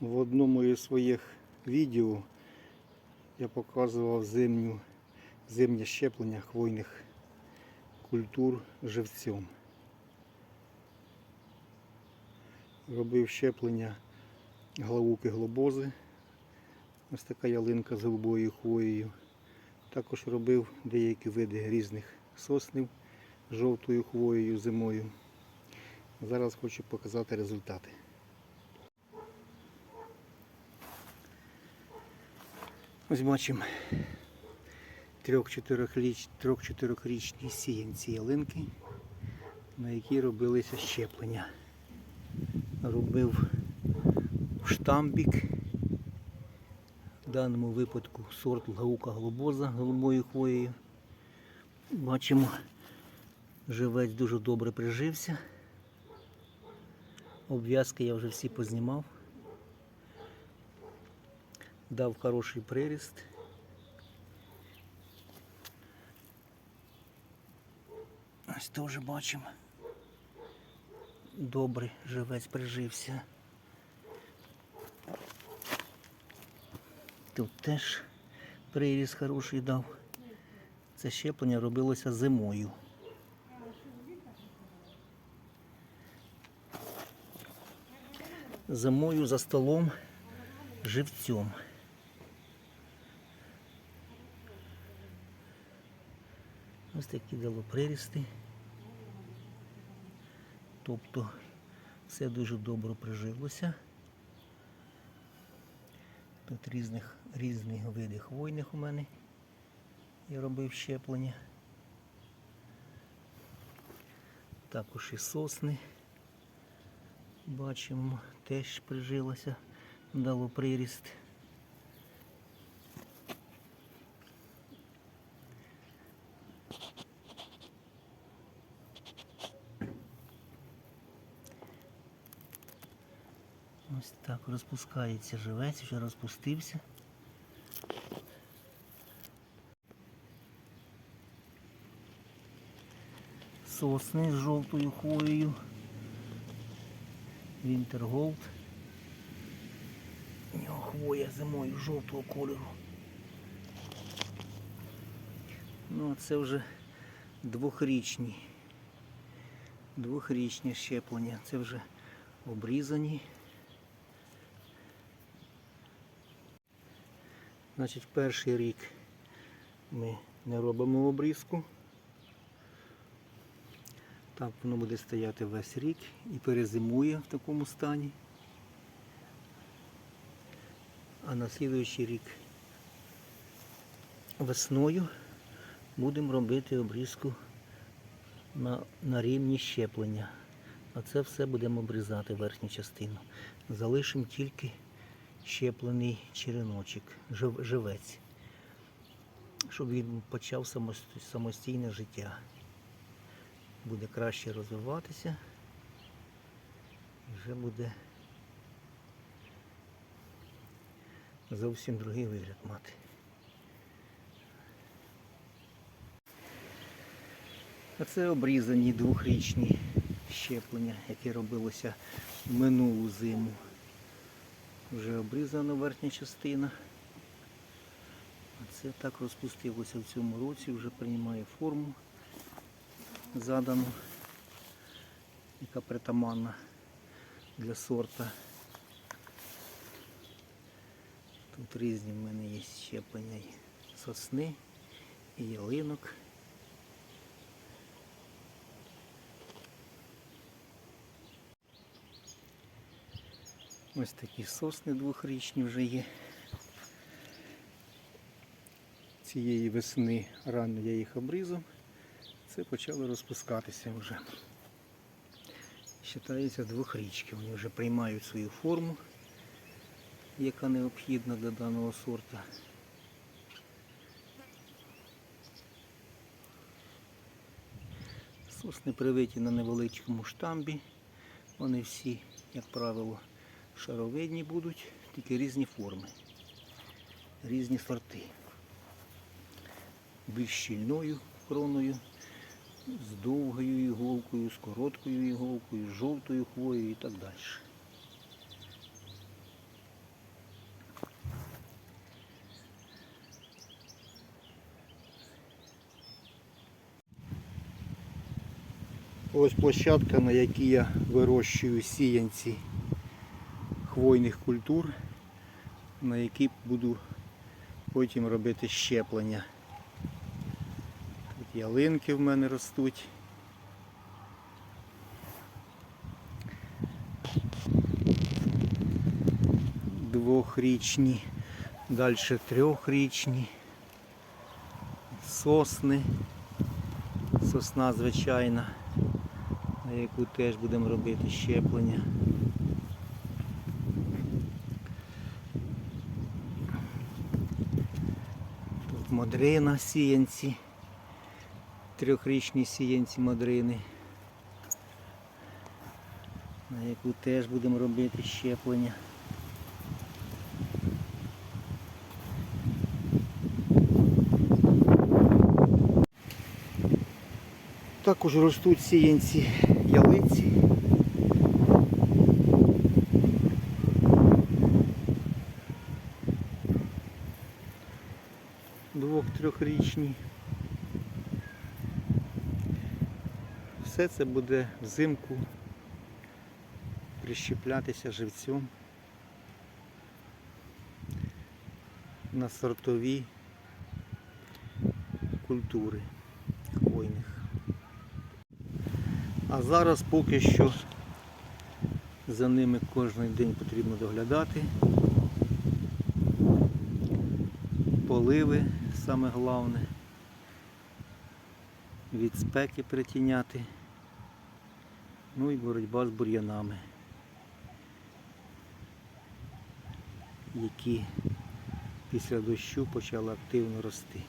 В одному із своїх відео я показував зимню, зимнє щеплення хвойних культур живцем. Робив щеплення главуки глобози. Ось така ялинка з голубою хвоєю. Також робив деякі види різних соснів жовтою хвоєю зимою. Зараз хочу показати результати. Ось бачимо трьох-чотирьохрічні сіянці ялинки, на які робилися щеплення. Робив штамбік, в даному випадку сорт гаука глобоза голубою хвоєю. Бачимо, живець дуже добре прижився. Обв'язки я вже всі познімав. Дав хороший приріст. Ось теж бачимо. Добре, живець прижився. Тут теж приріст хороший дав. Це щеплення робилося зимою. Зимою за столом живцем. Ось такі дало прирісти. Тобто все дуже добре прижилося. Тут різних, різні види хвойних у мене. Я робив щеплення. Також і сосни. Бачимо, теж прижилося, дало приріст. Ось так розпускається живець, вже розпустився. Сосни з жовтою хвоєю. Вінтерголд. У нього хвоя зимою жовтого кольору. Ну, а це вже двохрічні. Двохрічні щеплення. Це вже обрізані. Значить, перший рік ми не робимо обрізку. Так воно буде стояти весь рік і перезимує в такому стані. А на слідуючий рік весною будемо робити обрізку на, на рівні щеплення. А це все будемо обрізати верхню частину. Залишимо тільки щеплений череночок, жив- живець, щоб він почав самостійне життя буде краще розвиватися і вже буде зовсім другий вигляд мати. А це обрізані двохрічні щеплення, які робилося минулу зиму. Вже обрізана верхня частина. А це так розпустилося в цьому році, вже приймає форму задану, яка притаманна для сорта. Тут різні в мене є щеплення сосни і ялинок. Ось такі сосни двохрічні вже є. Цієї весни рано я їх обрізав це почали розпускатися вже. Считається двохрічки. Вони вже приймають свою форму, яка необхідна для даного сорта. Сосни привиті на невеличкому штамбі. Вони всі, як правило, шаровидні будуть, тільки різні форми, різні сорти. Більш щільною кроною, з довгою іголкою, з короткою іголкою, з жовтою хвоєю і так далі. Ось площадка, на якій я вирощую сіянці хвойних культур, на якій буду потім робити щеплення. Тут ялинки в мене ростуть. Двохрічні, далі трьохрічні, сосни, сосна звичайна, на яку теж будемо робити щеплення. Модрина сіянці, трьохрічні сіянці модрини, на яку теж будемо робити щеплення. Також ростуть сіянці ялиці. Двох-трьохрічні. Все це буде взимку прищеплятися живцем на сортові культури хвойних. А зараз поки що за ними кожен день потрібно доглядати. Поливи саме головне. Від спеки притіняти. Ну і боротьба з бур'янами, які після дощу почали активно рости.